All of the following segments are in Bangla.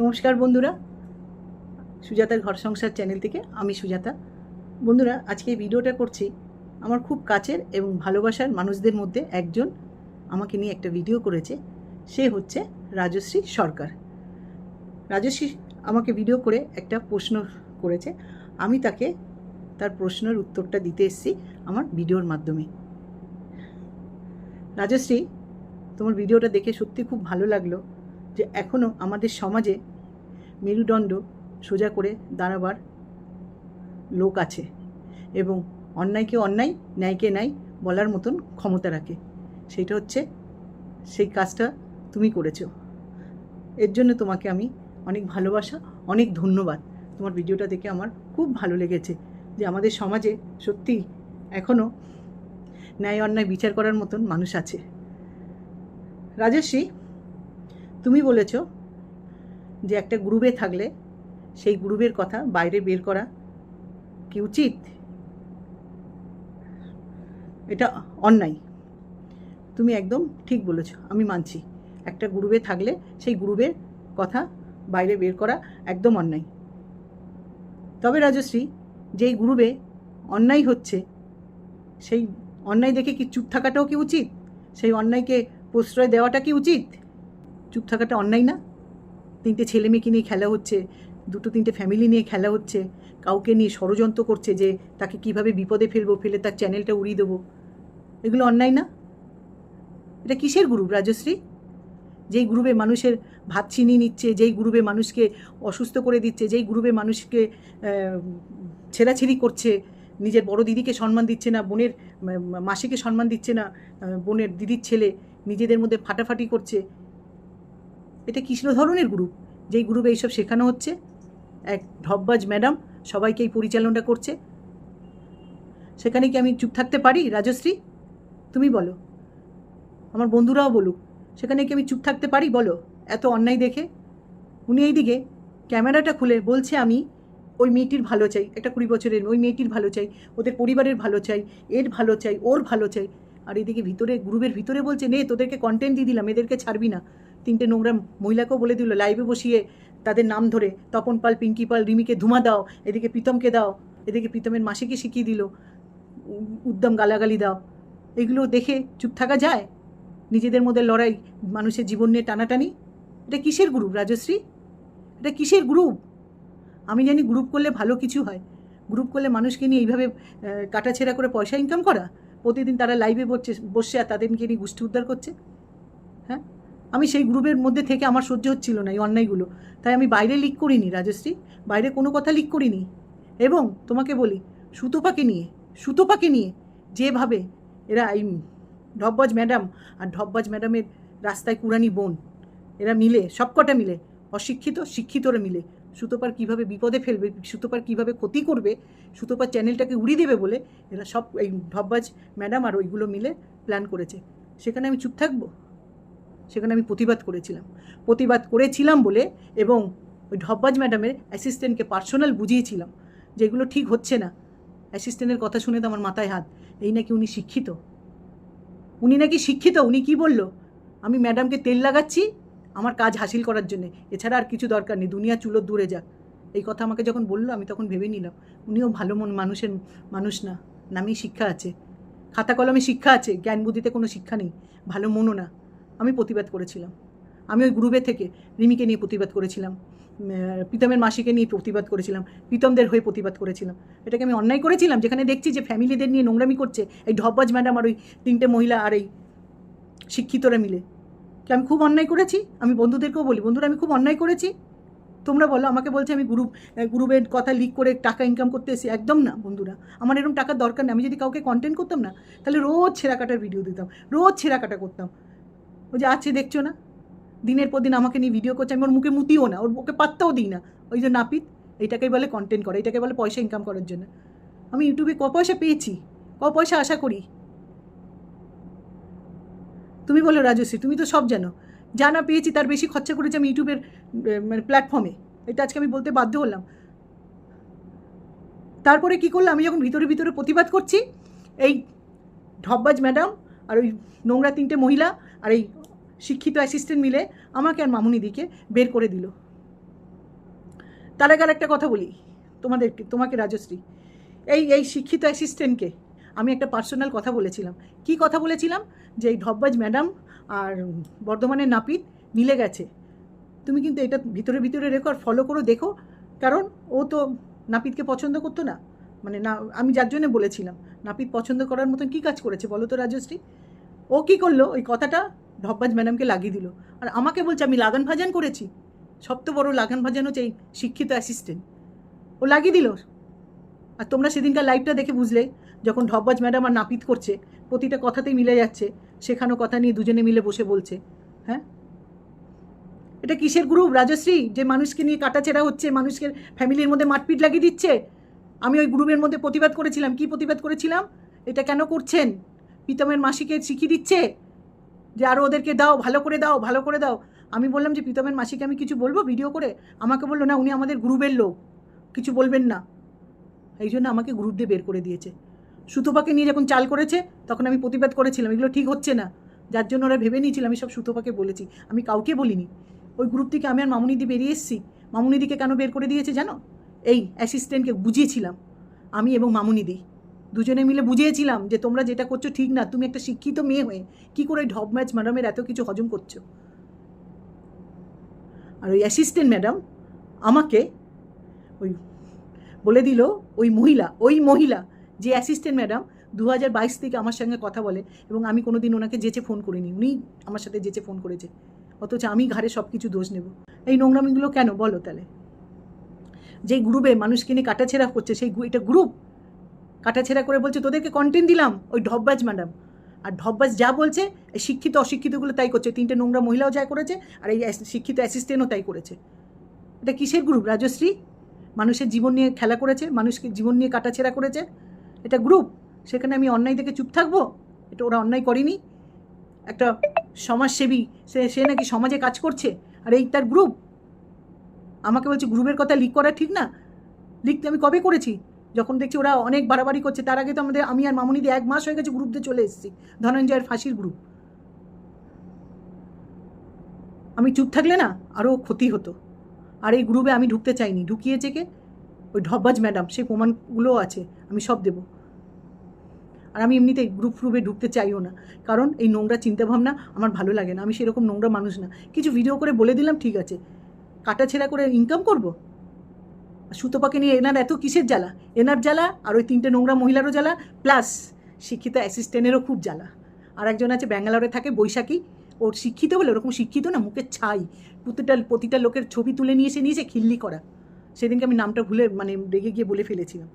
নমস্কার বন্ধুরা। সুজাতার ঘর সংসার চ্যানেল থেকে আমি সুজাতা। বন্ধুরা, আজকে এই ভিডিওটা করছি আমার খুব কাছের এবং ভালোবাসার মানুষদের মধ্যে একজন আমাকে নিয়ে একটা ভিডিও করেছে। সে হচ্ছে রাজশ্রী সরকার। রাজশ্রী আমাকে ভিডিও করে একটা প্রশ্ন করেছে। আমি তাকে তার প্রশ্নের উত্তরটা দিতে এসেছি আমার ভিডিওর মাধ্যমে। রাজশ্রী, তোমার ভিডিওটা দেখে সত্যি খুব ভালো লাগল। যে এখনও আমাদের সমাজে মেরুদণ্ড সোজা করে দাঁড়াবার লোক আছে এবং অন্যায়কে অন্যায়, ন্যায়কে ন্যায় বলার মতন ক্ষমতা রাখে। সেটা হচ্ছে সেই কাজটা তুমি করেছ। এর জন্য তোমাকে আমি অনেক ভালোবাসা, অনেক ধন্যবাদ। তোমার ভিডিওটা দেখে আমার খুব ভালো লেগেছে যে আমাদের সমাজে সত্যি এখনও ন্যায় অন্যায় বিচার করার মতন মানুষ আছে। রাজস্বী তুমি বলেছ যে একটা গ্রুপে থাকলে সেই গ্রুপের কথা বাইরে বের করা কি উচিত? এটা অন্যায়। তুমি একদম ঠিক বলেছ, আমি মানছি। একটা গ্রুপে থাকলে সেই গ্রুপের কথা বাইরে বের করা একদম অন্যায়। তবে রাজশ্রী, যেই গ্রুপে অন্যায় হচ্ছে, সেই অন্যায় দেখে কি চুপ থাকাটাও কি উচিত? সেই অন্যায়কে প্রশ্রয় দেওয়াটা কি উচিত? চুপ থাকাটা অন্যায় না? তিনটে ছেলে মেয়েকে নিয়ে খেলা হচ্ছে, দুটো তিনটে ফ্যামিলি নিয়ে খেলা হচ্ছে, কাউকে নিয়ে ষড়যন্ত্র করছে যে তাকে কীভাবে বিপদে ফেলব, ফেলে তার চ্যানেলটা উড়িয়ে দেবো। এগুলো অন্যায় না? এটা কিসের গ্রুপ রাজশ্রী? যেই গ্রুপে মানুষের ভাত ছিনিয়ে নিচ্ছে, যেই গ্রুপে মানুষকে অসুস্থ করে দিচ্ছে, যেই গ্রুপে মানুষকে ছেঁড়াছিড়ি করছে, নিজের বড় দিদিকে সম্মান দিচ্ছে না, বোনের মাসিকে সম্মান দিচ্ছে না বোনের দিদির ছেলে নিজেদের মধ্যে ফাটাফাটি করছে এটা কিসের ধরনের গ্রুপ যেই গ্রুপে এইসব শেখানো হচ্ছে? এক ঢপবাজ ম্যাডাম সবাইকে এই পরিচালনাটা করছে। সেখানে কি আমি চুপ থাকতে পারি, রাজশ্রী? তুমি বলো। আমার বন্ধুরাও বলুক। সেখানে কি আমি চুপ থাকতে পারি, বলো? এত অন্যায় দেখে? উনি এইদিকে ক্যামেরাটা খুলে বলছে আমি, ওই মেয়েটির ভালো চাই, একটা কুড়ি বছরের ওই মেয়েটির ভালো চাই, ওদের পরিবারের ভালো চাই, এর ভালো চাই, ওর ভালো চাই। আর এদিকে ভিতরে গ্রুপের ভিতরে বলছে, নে, তোদেরকে কন্টেন্ট দিয়ে দিলাম, এদেরকে ছাড়বি না। তিনটে নোংরা মহিলাকেও বলে দিল, লাইভে বসিয়ে তাদের নাম ধরে তপন পাল, পিঙ্কি পাল, রিমিকে ধুমা দাও, এদিকে প্রীতমকে দাও, এদিকে প্রীতমের মাসিকে শিখিয়ে দিল উদ্যম গালাগালি দাও। এগুলো দেখে চুপ থাকা যায়? নিজেদের মধ্যে লড়াই, মানুষের জীবন নিয়ে টানাটানি? এটা কিসের গ্রুপ রাজশ্রী? এটা কিসের গ্রুপ আমি জানি গ্রুপ করলে ভালো কিছু হয়। গ্রুপ করলে মানুষকে নিয়ে এইভাবে কাটাছেড়া করে পয়সা ইনকাম করা? প্রতিদিন তারা লাইভে বসছে বসে আর তাদেরকে নিয়ে গোষ্ঠী উদ্ধার করছে? হ্যাঁ? আমি সেই গ্রুপের মধ্যে থেকে আমার সহ্য হচ্ছিল না এই অন্যায়গুলো। তাই আমি বাইরে লিক করিনি, রাজশ্রী। বাইরে কোনো কথা লিক করিনি। এবং তোমাকে বলি, সুতোপাকে নিয়ে সুতোপাকে নিয়ে যেভাবে এরা এই ঢপবাজ ম্যাডাম আর ঢপবাজ ম্যাডামের রাস্তায় কুরানি বোন, এরা মিলে, সবকটা মিলে, অশিক্ষিত, শিক্ষিতরা মিলে, সুতোপার কীভাবে বিপদে ফেলবে, সুতোপার কীভাবে ক্ষতি করবে, সুতোপার চ্যানেলটাকে উড়িয়ে দেবে বলে এরা সব এই ঢপবাজ ম্যাডাম আর ওইগুলো মিলে প্ল্যান করেছে। সেখানে আমি চুপ থাকব? সেখানে আমি প্রতিবাদ করেছিলাম। প্রতিবাদ করেছিলাম বলে এবং ওই ঢপবাজ ম্যাডামের অ্যাসিস্ট্যান্টকে পার্সোনাল বুঝিয়েছিলাম যে এগুলো ঠিক হচ্ছে না। অ্যাসিস্ট্যান্টের কথা শুনে তো আমার মাথায় হাত। এই নাকি উনি শিক্ষিত। উনি নাকি শিক্ষিত, উনি কি বলল? আমি ম্যাডামকে তেল লাগাচ্ছি আমার কাজ হাসিল করার জন্যে। এছাড়া আর কিছু দরকার নেই, দুনিয়া চুলো দূরে যাক। এই কথা আমাকে যখন বলল, আমি তখন ভেবে নিলাম, উনিও ভালো মন মানুষের মানুষ না, নামেই শিক্ষা আছে। খাতা কলমে শিক্ষা আছে, জ্ঞান বুদ্ধিতে কোনো শিক্ষা নেই, ভালো মনও না। আমি প্রতিবাদ করেছিলাম। আমি ওই গ্রুপে থেকে রিমিকে নিয়ে প্রতিবাদ করেছিলাম। প্রীতমের মাসিকে নিয়ে প্রতিবাদ করেছিলাম। প্রীতমদের হয়ে প্রতিবাদ করেছিলাম। এটাকে আমি অন্যায় করেছিলাম, যেখানে দেখছি যে ফ্যামিলিদের নিয়ে নোংরামি করছে এই ঢপবাজ ম্যাডাম আর ওই তিনটে মহিলা আর এই শিক্ষিতরা মিলে। কি আমি খুব অন্যায় করেছি? আমি বন্ধুদেরকেও বলি, বন্ধুরা, আমি খুব অন্যায় করেছি। তোমরা বলো, আমাকে বলছে আমি গ্রুপ গ্রুপের কথা লিক করে টাকা ইনকাম করতে এসেছি। একদম না, বন্ধুরা। আমার এরকম টাকার দরকার নেই। আমি যদি কাউকে কন্টেন্ট করতাম না, তাহলে রোজ ছেঁড়া কাটার ভিডিও দিতাম। রোজ ছেঁড়া কাটা করতাম। ও যে আছে দেখছ না? দিনের পর দিন আমাকে নিয়ে ভিডিও করছে। আমি ওর মুখে মুতিও না। ওর ওকে পাত্তাও দিই না। ওই যে নাপিত এইটাকেই বলে কন্টেন্ট করে, এটাকে বলে পয়সা ইনকাম করার জন্য। আমি ইউটিউবে ক পয়সা পেয়েছি। ক পয়সা আশা করি। তুমি বলো রাজশ্রী, তুমি তো সব জানো। জানা পেয়েছি তার বেশি খরচা করেছি আমি ইউটিউবের মানে প্ল্যাটফর্মে এটা আজকে আমি বলতে বাধ্য হলাম। তারপরে কি করলাম? আমি যখন ভিতরে ভিতরে প্রতিবাদ করছি, এই ঢপবাজ ম্যাডাম আর ওই নোংরা তিনটে মহিলা আর এই শিক্ষিত অ্যাসিস্ট্যান্ট মিলে আমাকে আর মামুনিদিকে বের করে দিল। তার আগে একটা কথা বলি, তোমাদেরকে, তোমাকে রাজশ্রী, এই এই শিক্ষিত অ্যাসিস্ট্যান্টকে আমি একটা পার্সোনাল কথা বলেছিলাম। কি কথা বলেছিলাম? যে এই ঢব্বাজ ম্যাডাম আর বর্ধমানের নাপিত মিলে গেছে। তুমি কিন্তু এটা ভিতরে ভিতরে রেখো আর ফলো করো, দেখো। কারণ ও তো নাপিতকে পছন্দ করতো না। মানে না, আমি যার জন্য বলেছিলাম, নাপিত পছন্দ করার মতন কী কাজ করেছে বলো তো রাজশ্রী? ও কী করল? ওই কথাটা ঢব্বাজ ম্যাডামকে লাগিয়ে দিল। আর আমাকে বলছে, আমি লাগান ভাজান করেছি। সব তো বড় লাগান ভাজান হচ্ছে এই শিক্ষিত অ্যাসিস্ট্যান্ট ও লাগিয়ে দিল। আর তোমরা সেদিনকার লাইভটা দেখে বুঝলে, যখন ঢব্বাজ ম্যাডাম আর নাপিত করছে, প্রতিটা কথাতেই মিলে যাচ্ছে সেখানেও কথা নিয়ে দুজনে মিলে বসে বলছে। হ্যাঁ? এটা কিসের গ্রুপ রাজশ্রী, যে মানুষকে নিয়ে কাটাছেড়া হচ্ছে, মানুষকে ফ্যামিলির মধ্যে মারপিট লাগিয়ে দিচ্ছে? আমি ওই গ্রুপের মধ্যে প্রতিবাদ করেছিলাম। কি প্রতিবাদ করেছিলাম? এটা কেন করছেন? প্রীতমের মাসিকে শিখিয়ে দিচ্ছে? যে আরও ওদেরকে দাও, ভালো করে দাও, ভালো করে দাও। আমি বললাম যে, প্রীতমের মাসিকে আমি কিছু বলব ভিডিও করে? আমাকে বলল, না, উনি আমাদের গ্রুপের লোক। কিছু বলবেন না। এই জন্য আমাকে গ্রুপ দিয়ে বের করে দিয়েছে। সুতোপাকে নিয়ে যখন চাল করেছে, তখন আমি প্রতিবাদ করেছিলাম। এগুলো ঠিক হচ্ছে না। যার জন্য ওরা ভেবে নিয়েছিল, আমি সব সুতোপাকে বলেছি। আমি কাউকে বলিনি। ওই গ্রুপ থেকে আমি আর মামুনিদি বেরিয়ে এসেছি। মামুনিদিকে কেন বের করে দিয়েছে জানো? এই অ্যাসিস্ট্যান্টকে বুঝিয়েছিলাম। আমি এবং মামুনিদি দুজনে মিলে বুঝিয়েছিলাম যে তোমরা যেটা করছ ঠিক না, তুমি একটা শিক্ষিত মেয়ে হয়ে কী করে ঢব ম্যাচ ম্যাডামের এত কিছু হজম করছ? আর ওই অ্যাসিস্ট্যান্ট ম্যাডাম আমাকে ওই বলে দিল, ওই মহিলা ওই মহিলা যে অ্যাসিস্ট্যান্ট ম্যাডাম দু হাজার বাইশ থেকে আমার সঙ্গে কথা বলে এবং আমি কোনো দিন ওনাকে যেচে ফোন করিনি, উনি আমার সাথে যেচে ফোন করেছে। অথচ আমি ঘাড়ে সব কিছু দোষ নেব। এই নোংরামিগুলো কেন বলো তাহলে? যেই গ্রুপে মানুষকে নিয়ে কাটাছেড়া করছে, সেই এটা গ্রুপ কাটাছেড়া করে বলছে, তোদেরকে কন্টেন্ট দিলাম, ওই ঢব্বাজ ম্যাডাম আর ঢব্বাজ যা বলছে শিক্ষিত, অশিক্ষিতগুলো তাই করছে। তিনটে নোংরা মহিলাও যা করেছে, আর এই শিক্ষিত অ্যাসিস্ট্যান্টও তাই করেছে। এটা কিসের গ্রুপ রাজশ্রী? মানুষের জীবন নিয়ে খেলা করেছে, মানুষকে জীবন নিয়ে কাটাছেড়া করেছে। এটা গ্রুপ সেখানে আমি অন্যায় দেখে চুপ থাকব? এটা ওরা অন্যায় করেনি? একটা সমাজসেবী, সে সে নাকি সমাজে কাজ করছে, আর এই তার গ্রুপ আমাকে বলছে গ্রুপের কথা লিক করা ঠিক না। লিখতে আমি কবে করেছি? যখন দেখছি ওরা অনেক বাড়াবাড়ি করছে, তার আগে তো আমাদের আমি আর মামুনিদি এক মাস হয়ে গেছে গ্রুপ দিয়ে চলে এসেছি। ধনঞ্জয়ের ফাঁসির গ্রুপ আমি চুপ থাকলে না আরও ক্ষতি হতো। আর এই গ্রুপে আমি ঢুকতে চাইনি। ঢুকিয়েছে কে? ওই ঢব্বাজ ম্যাডাম সেই প্রমাণগুলোও আছে, আমি সব দেবো। আর আমি এমনিতে গ্রুপ ফ্রুপে ঢুকতে চাইও না। কারণ এই নোংরা চিন্তাভাবনা আমার ভালো লাগে না। আমি সেরকম নোংরা মানুষ না। কিছু ভিডিও করে বলে দিলাম, ঠিক আছে। কাটাছেড়া করে ইনকাম করব? সুতোপাকে নিয়ে এনার এত কিসের জ্বালা? এনার জ্বালা আর ওই তিনটে নোংরা মহিলারও জ্বালা? প্লাস শিক্ষিত অ্যাসিস্ট্যান্টেরও খুব জ্বালা। আর একজন আছে ব্যাঙ্গালোরে থাকে, বৈশাখী। ওর শিক্ষিত বলে ওরকম শিক্ষিত না মুখের ছাই। প্রতিটা প্রতিটা লোকের ছবি তুলে নিয়ে এসে নিয়েছে খিল্লি করা। সেদিনকে আমি নামটা ভুলে মানে রেগে গিয়ে বলে ফেলেছিলাম।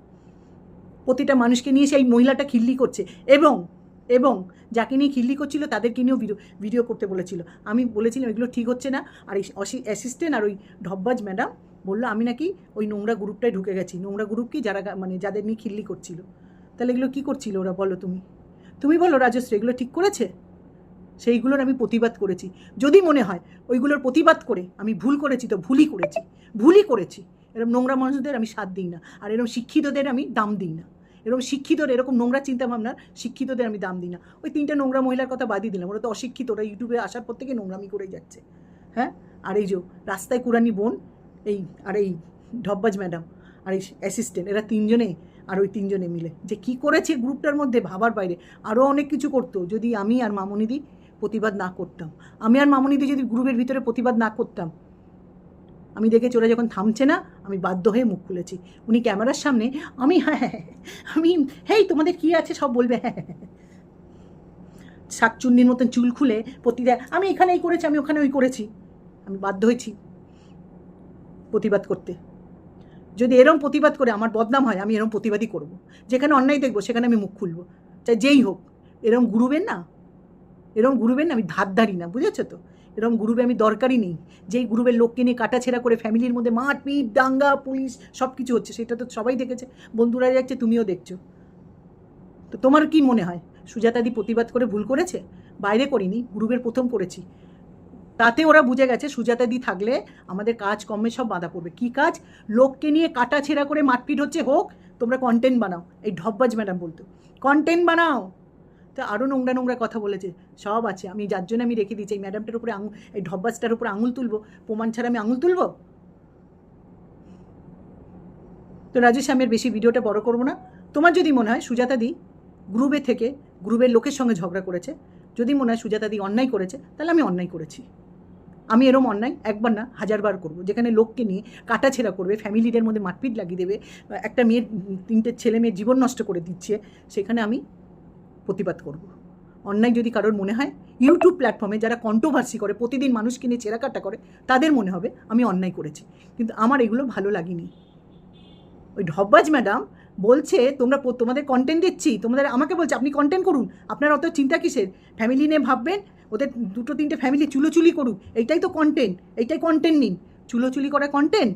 প্রতিটা মানুষকে নিয়ে সেই মহিলাটা খিল্লি করছে। এবং এবং যাকে নিয়ে খিল্লি করছিল তাদেরকে নিয়েও ভিডিও ভিডিও করতে বলেছিল। আমি বলেছিলাম, এগুলো ঠিক হচ্ছে না। আর এই অ্যাসিস্ট্যান্ট আর ওই ঢব্বাজ ম্যাডাম বলল, আমি নাকি ওই নোংরা গ্রুপটায় ঢুকে গেছি। নোংরা গ্রুপ কি যারা মানে যাদের নিয়ে খিল্লি করছিল? তাহলে এগুলো কী করছিল ওরা, বলো তুমি? তুমি বলো, রাজশ্রী, এগুলো ঠিক করেছে? সেইগুলোর আমি প্রতিবাদ করেছি। যদি মনে হয় ওইগুলোর প্রতিবাদ করে আমি ভুল করেছি, তো ভুলই করেছি। ভুলই করেছি। এরকম নোংরা মানুষদের আমি সাথ দিই না। আর এরকম শিক্ষিতদের আমি দাম দিই না। এরকম শিক্ষিতর এরকম নোংরা চিন্তাভাবনার শিক্ষিতদের আমি দাম দিই না। ওই তিনটে নোংরা মহিলার কথা বাদই দিলাম। ওরা তো অশিক্ষিত। ওরা ইউটিউবে আসার পর থেকে নোংরামি করেই যাচ্ছে। হ্যাঁ? আর এই যে রাস্তায় কুরানি বোন এই আর এই ঢব্বাজ ম্যাডাম আর এই অ্যাসিস্ট্যান্ট এরা তিনজনে আর ওই তিনজনে মিলে। যে কি করেছে গ্রুপটার মধ্যে ভাবার বাইরে আরও অনেক কিছু করতো। যদি আমি আর মামনিদি প্রতিবাদ না করতাম আমি আর মামনিদি যদি গ্রুপের ভিতরে প্রতিবাদ না করতাম আমি দেখে চোরা যখন থামছে না আমি বাধ্য হয়ে মুখ খুলেছি। উনি ক্যামেরার সামনে আমি হ্যাঁ হ্যাঁ, হ্যাঁ, আমি হেই তোমাদের কি আছে সব বলবে হ্যাঁ হ্যাঁ। শাকচুন্নির মতন চুল খুলে প্রতিটা আমি এখানে এই করেছি আমি ওখানে ওই করেছি। আমি বাধ্য হয়েছি। প্রতিবাদ করতে। যদি এরম প্রতিবাদ করে আমার বদনাম হয়, আমি এরম প্রতিবাদই করব। যেখানে অন্যায় দেখব, সেখানে আমি মুখ খুলবো। চাই যেই হোক, এরম গুরুবেন না? এরম গুরুবেন না? আমি ধার ধারি না, বুঝেছ তো? এরম গ্রুপে আমি দরকারই নেই। যেই গ্রুপের লোককে নিয়ে কাটাছেড়া করে ফ্যামিলির মধ্যে মারপিট দাঙ্গা, পুলিশ সব কিছু হচ্ছে, সেটা তো সবাই দেখেছে। বন্ধুরা যাচ্ছে, তুমিও দেখছ। তো তোমার কি মনে হয়? সুজাতাদি প্রতিবাদ করে ভুল করেছে? বাইরে করিনি গ্রুপের প্রথম করেছি। তাতে ওরা বুঝে গেছে সুজাতাদি থাকলে আমাদের কাজ কমে, সব বাঁধা পড়বে। কি কাজ? লোককে নিয়ে কাটাছেড়া করে মারপিট হচ্ছে, হোক, তোমরা কন্টেন্ট বানাও। এই ঢব্বাজ ম্যাডাম বলতো। কন্টেন্ট বানাও! তো আরও নোংরা নোংরা কথা বলেছে। সব আছে, আমি যার জন্য আমি রেখে দিয়েছি। এই ম্যাডামটার উপরে আঙুল, এই ঢব্বাজটার উপরে আঙুল তুলবো। প্রমাণ ছাড়া আমি আঙুল তুলবো? তো রাজেশ, আমি আর বেশি ভিডিওটা বড় করব না। তোমার যদি মনে হয় সুজাতা দি গ্রুপে থেকে গ্রুপের লোকের সঙ্গে ঝগড়া করেছে, যদি মনে হয় সুজাতা দি অন্যায় করেছে, তাহলে আমি অন্যায় করেছি। আমি এরম অন্যায় একবার না, হাজারবার করব। যেখানে লোককে নিয়ে কাটাছেড়া করবে ফ্যামিলিদের মধ্যে মারপিট লাগিয়ে দেবে, একটা মেয়ের তিনটে ছেলে মেয়ের জীবন নষ্ট করে দিচ্ছে, সেখানে আমি প্রতিবাদ করব। অন্যায় যদি কারোর মনে হয় ইউটিউব প্ল্যাটফর্মে যারা কন্ট্রোভার্সি করে, প্রতিদিন মানুষকে নিয়ে চেরাকাটা করে, তাদের মনে হবে আমি অন্যায় করেছি। কিন্তু আমার এগুলো ভালো লাগেনি। ওই ঢব্বাজ ম্যাডাম বলছে, তোমরা তোমাদের কন্টেন্ট দিচ্ছি তোমাদের, আমাকে বলছে, আপনি কন্টেন্ট করুন। আপনার অত চিন্তা কিসের? ফ্যামিলি নিয়ে ভাববেন ওদের দুটো তিনটে ফ্যামিলি চুলোচুলি করুক, এইটাই তো কন্টেন্ট এইটাই কন্টেন্ট নিন। চুলোচুলি করা কন্টেন্ট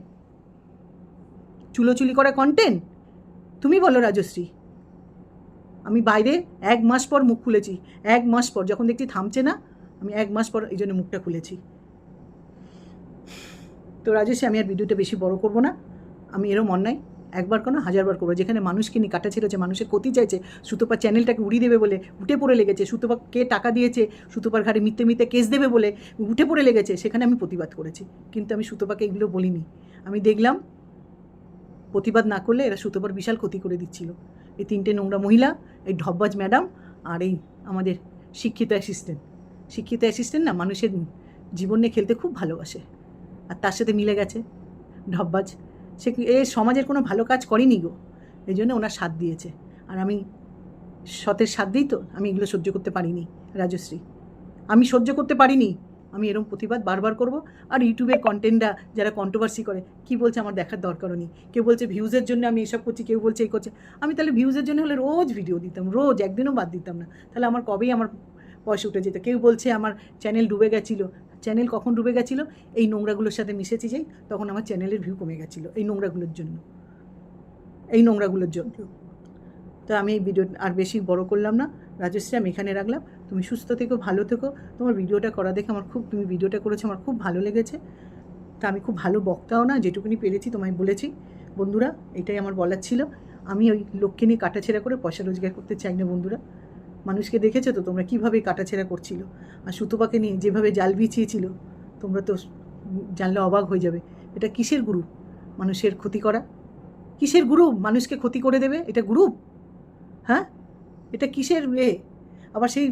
চুলোচুলি করা কন্টেন্ট তুমি বলো রাজশ্রী। আমি বাইরে এক মাস পর মুখ খুলেছি, এক মাস পর, যখন দেখছি থামছে না, আমি এক মাস পর এই জন্য মুখটা খুলেছি। তো রাজেশে আমি আর ভিডিওটা বেশি বড় করব না, আমি এরম অন্যায় একবার কেন? হাজারবার করব। যেখানে মানুষকে নিয়ে কাটা ছেড়েছে মানুষের ক্ষতি চাইছে সুতোপার চ্যানেলটাকে উড়িয়ে দেবে বলে উঠে পড়ে লেগেছে। সুতোপা কে টাকা দিয়েছে? সুতোপার ঘাড়ে মিথ্যে মিথ্যে কেস দেবে বলে উঠে পড়ে লেগেছে। সেখানে আমি প্রতিবাদ করেছি। কিন্তু আমি সুতোপাকে এগুলো বলিনি। আমি দেখলাম, প্রতিবাদ না করলে এরা সুতোপার বিশাল ক্ষতি করে দিচ্ছিল। এই তিনটে নোংরা মহিলা, এই ঢব্বাজ ম্যাডাম আর এই আমাদের শিক্ষিত অ্যাসিস্ট্যান্ট। শিক্ষিত অ্যাসিস্ট্যান্ট না, মানুষের জীবন নিয়ে খেলতে খুব ভালোবাসে। আর তার সাথে মিলে গেছে। ঢব্বাজ সে এ সমাজের কোনো ভালো কাজ করেনি গো। এই জন্য ওনার সাথ দিয়েছে। আর আমি সতের সাথ দিই তো, আমি এগুলো সহ্য করতে পারিনি, রাজশ্রী। আমি সহ্য করতে পারিনি। আমি এরকম প্রতিবাদ বারবার করব। আর ইউটিউবের কন্টেন্টরা যারা কন্ট্রোভার্সি করে, কি বলছে আমার দেখার দরকারও নেই। কেউ বলছে ভিউজের জন্য আমি এসব করছি, কেউ বলছে এই করছে। আমি তাহলে ভিউজের জন্য হলে রোজ ভিডিও দিতাম, রোজ, একদিনও বাদ দিতাম না। তাহলে আমার কবেই আমার পয়সা উঠে যেত? কেউ বলছে আমার চ্যানেল ডুবে গেছিল চ্যানেল কখন ডুবে গেছিল? এই নোংরাগুলোর সাথে মিশেছি যাই তখন আমার চ্যানেলের ভিউ কমে গেছিল, এই নোংরাগুলোর জন্য। এই নোংরাগুলোর জন্য। তো আমি এই ভিডিও আর বেশি বড় করলাম না। রাজশ্রী, আমি এখানে রাখলাম। তুমি সুস্থ থেকো, ভালো থেকো। তোমার ভিডিওটা করা দেখে আমার খুব, তুমি ভিডিওটা করেছ, আমার খুব ভালো লেগেছে। তা আমি খুব ভালো বক্তাও না, যেটুকুনি পেরেছি তোমায় বলেছি। বন্ধুরা, এটাই আমার বলার ছিল। আমি ওই লোককে নিয়ে কাটাছেড়া করে পয়সা রোজগার করতে চাই না, বন্ধুরা। মানুষকে দেখেছ তো? তোমরা কীভাবে কাটাছেড়া করছিল? আর সুতোপাকে নিয়ে যেভাবে জাল বিছিয়েছিল, তোমরা তো জানলে অবাক হয়ে যাবে। এটা কিসের গ্রুপ মানুষের ক্ষতি করা? কিসের গ্রুপ মানুষকে ক্ষতি করে দেবে? এটা গ্রুপ হ্যাঁ? এটা কিসের এ? আবার সেই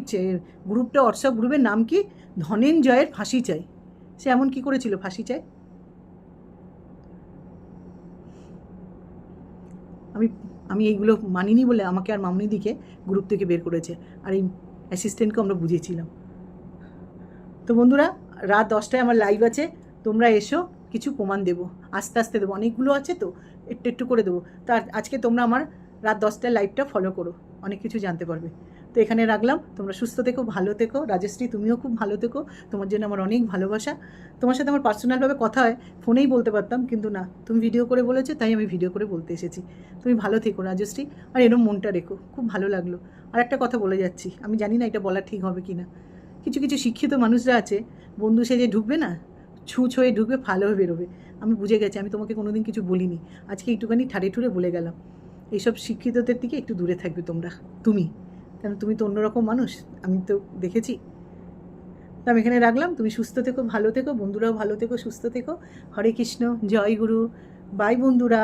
গ্রুপটা হোয়াটসঅ্যাপ গ্রুপের নাম কি? ধনেঞ্জয়ের ফাঁসি চাই। সে এমন কি করেছিল ফাঁসি চাই? আমি আমি এইগুলো মানিনি বলে আমাকে আর মামনিদিকে গ্রুপ থেকে বের করেছে। আর এই অ্যাসিস্ট্যান্টকে আমরা বুঝিয়েছিলাম। তো বন্ধুরা, রাত দশটায় আমার লাইভ আছে। তোমরা এসো, কিছু প্রমাণ দেবো। আস্তে আস্তে দেবো। অনেকগুলো আছে তো, একটু একটু করে দেবো। তার আজকে তোমরা আমার রাত দশটায় লাইভটা ফলো করো। অনেক কিছু জানতে পারবে। তো এখানে রাখলাম। তোমরা সুস্থ থেকো, ভালো থেকো। রাজশ্রী, তুমিও খুব ভালো থেকো। তোমার জন্য আমার অনেক ভালোবাসা। তোমার সাথে আমার পার্সোনালভাবে কথা হয়, ফোনেই বলতে পারতাম, কিন্তু না। তুমি ভিডিও করে বলেছ, তাই আমি ভিডিও করে বলতে এসেছি। তুমি ভালো থেকো, রাজশ্রী। আর এরম মনটা রেখো, খুব ভালো লাগল। আর একটা কথা বলে যাচ্ছি। আমি জানি না এটা বলা ঠিক হবে কি না কিছু কিছু শিক্ষিত মানুষরা আছে, বন্ধু সেজে ঢুকবে না, ছুঁচ হয়ে ঢুকবে ভালো হয়ে বেরোবে। আমি বুঝে গেছি, আমি তোমাকে কোনোদিন কিছু বলিনি। আজকে একটুখানি ঠাড়ে ঠুড়ে বলে গেলাম। এইসব শিক্ষিতদের দিকে একটু দূরে থাকবে তোমরা। তুমি। কেন তুমি তো অন্যরকম মানুষ, আমি তো দেখেছি। তো আমি এখানে রাখলাম, তুমি সুস্থ থেকো, ভালো থেকো, বন্ধুরাও ভালো থেকো, সুস্থ থেকো। হরে কৃষ্ণ, জয় গুরু, বাই বন্ধুরা।